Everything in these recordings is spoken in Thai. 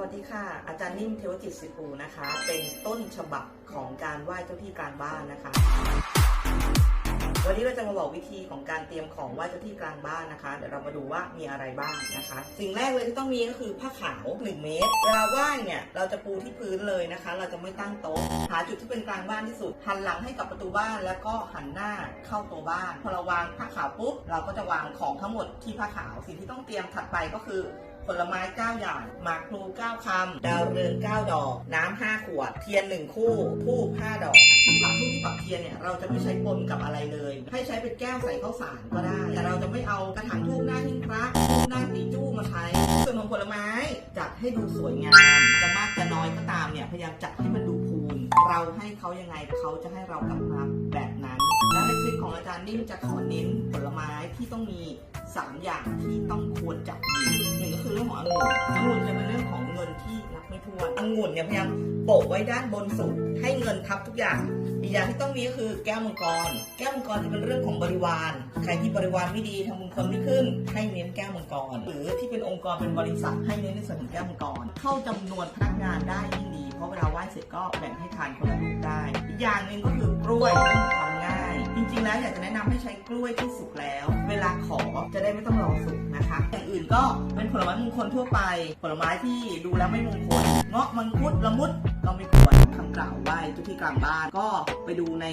วัสดีค่ะ อาจารย์นิ่มเทวจิตสิปูนะคะ เป็นต้นฉบับของการไหว้เจ้าที่กลางบ้านนะคะ วันนี้เราจะมาบอกวิธีของการเตรียมของไหว้เจ้าที่กลางบ้านนะคะ เดี๋ยวเรามาดูว่ามีอะไรบ้างนะคะ สิ่งแรกเลยที่ต้องมีก็คือผ้าขาว 1 เมตร เวลาไหว้เนี่ยเราจะปูที่พื้นเลยนะคะ เราจะไม่ตั้งโต๊ะ หาจุดที่เป็นกลางบ้านที่สุด หันหลังให้กับประตูบ้านแล้วก็หันหน้าเข้าตัวบ้าน พอเราวางผ้าขาวปุ๊บเราก็จะวางของทั้งหมดที่ผ้าขาว สิ่งที่ต้องเตรียมถัดไปก็คือ ผลไม้ 9 อย่าง หมากพลู 9 คำ ดาวเรือง 9 ดอก น้ำ 5 ขวด เทียน 1 คู่ทูบ5ดอกที่ปักทูบที่ปักเทียนเนี่ยเราจะไม่ใช้ปนกับอะไรเลย ให้ใช้เป็นแก้วใส่ข้าวสารก็ได้ แต่เราจะไม่เอากระถางทูบหน้าหิ้งพระทูบหน้าตีจู้มาใช้ ส่วนของผลไม้จัดให้ดูสวยงาม จะมากจะน้อยก็ตามเนี่ยพยายามจัดให้มันดูพูน เราให้เขายังไงเขาจะให้เรากลับมาแบบนั้น และในคลิปของอาจารย์นิ่มจะขอเน้นผลไม้ที่ต้องมี 3 อย่างที่ต้องควรจะมีหนึ่งก็คือเรื่องขององุ่นองุ่นจะเป็นเรื่องของเงินที่นับไม่ถ้วนองุ่นเนี่ยพยายามโปะไว้ด้านบนสุด ให้เงินทับทุกอย่างอีกอย่างที่ต้องมีก็คือแก้วมังกร แก้วมังกรจะเป็นเรื่องของบริวาร ใครที่บริวารไม่ดีทำมงคลไม่ขึ้น ให้เน้นแก้วมังกร หรือที่เป็นองค์กรเป็นบริษัทให้เน้นในส่วนของแก้วมังกร เข้าจำนวนพนักงานได้ยิ่งดี เพราะเวลาไหว้เสร็จก็แบ่งให้ทานคนละลูกได้ อีกอย่างหนึ่งก็คือกล้วย ริงๆแล้วอยากจะแนะนำให้ใช้กล้วยที่สุกแล้ว เวลาขอจะได้ไม่ต้องรอสุกนะคะอย่างอื่นก็เป็นผลไม้มงคลทั่วไป ผลไม้ที่ดูแล้วไม่มงคลเงาะมังคุดละมุดก็ไม่ควรคำกล่าวไหว้ทุกที่กลางบ้านก็ไปดูใน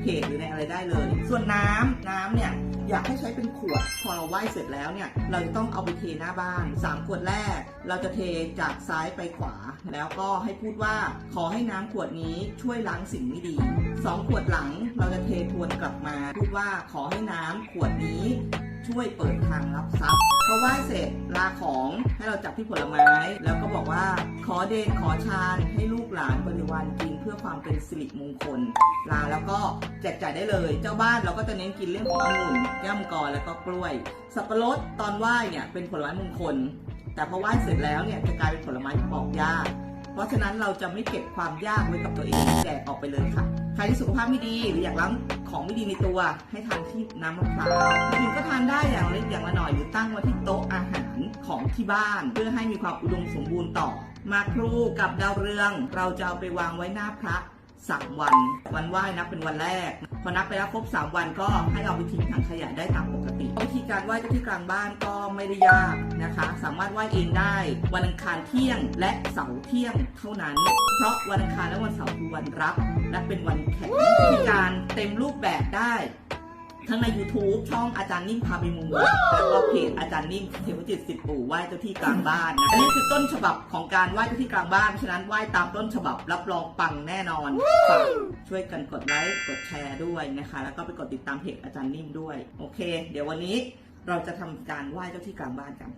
เพจหรือในอะไรได้เลย ส่วนน้ำน้ำเนี่ย อยากให้ใช้เป็นขวด พอเราไหว้เสร็จแล้วเนี่ย เราจะต้องเอาไปเทหน้าบ้าน 3 ขวดแรก เราจะเทจากซ้ายไปขวา แล้วก็ให้พูดว่าขอให้น้ำขวดนี้ช่วยล้างสิ่งไม่ดี 2 ขวดหลังเราจะเททวนกลับมา พูดว่าขอให้น้ำขวดนี้ ช่วยเปิดทางรับทรัพย์พอไหว้เสร็จลาของให้เราจับที่ผลไม้ แล้วก็บอกว่าขอเดชขอฌานให้ลูกหลานบริวารกินเพื่อความเป็นสิริมงคล ลาแล้วก็แจกจ่ายได้เลย เจ้าบ้านเราก็จะเน้นกินเรื่องขององุ่นแก้มกรแล้วก็กล้วย สับปะรดตอนไหว้เนี่ยเป็นผลไม้มงคล แต่พอไหว้เสร็จแล้วเนี่ยจะกลายเป็นผลไม้ที่ปอกะฉะนั้นเราจะไม่เก็บความยากไว้กับตัวเองแจกออกไปเลยค่ะ ใครที่สุขภาพไม่ดีหรืออยากล้างของไม่ดีในตัว ให้ทานที่น้ำมะพร้าวจรินก็ทานได้อย่างเล็กอย่างละหน่อยหรือตั้งไว้ที่โต๊ะอาหารของที่บ้าน เพื่อให้มีความอุดมสมบูรณ์ต่อ มาครูกับดาวเรือง เราจะเอาไปวางไว้หน้าพระ สามวัน วันไหว้นับเป็นวันแรก พอนับไปแล้วครบสามวันก็ให้เอาไปทิ้งถังขยะได้ตามปกติ วิธีการไหว้ก็ที่กลางบ้านก็ไม่ได้ยากนะคะ สามารถไหว้เองได้ วันอังคารเที่ยงและเสาร์เที่ยงเท่านั้น เพราะวันอังคารและวันเสาร์คือวันรับ และเป็นวันแข็งวิธีการเต็มรูปแบบได้ ทั้งใน YouTube ช่องอาจารย์นิ่มพาไปมูแล้วก็เพจอาจารย์นิ่มเทวจิตสิทธิ์ปู่ไหว้เจ้าที่กลางบ้านนะอันนี้คือต้นฉบับของการไหว้เจ้าที่กลางบ้านเพราะฉะนั้นไหว้ตามต้นฉบับรับรองปังแน่นอนฝากช่วยกันกดไลค์กดแชร์ด้วยนะคะ แล้วก็ไปกดติดตามเพจอาจารย์นิ่มด้วย โอเค เดี๋ยววันนี้เราจะทำการไหว้เจ้าที่กลางบ้านกัน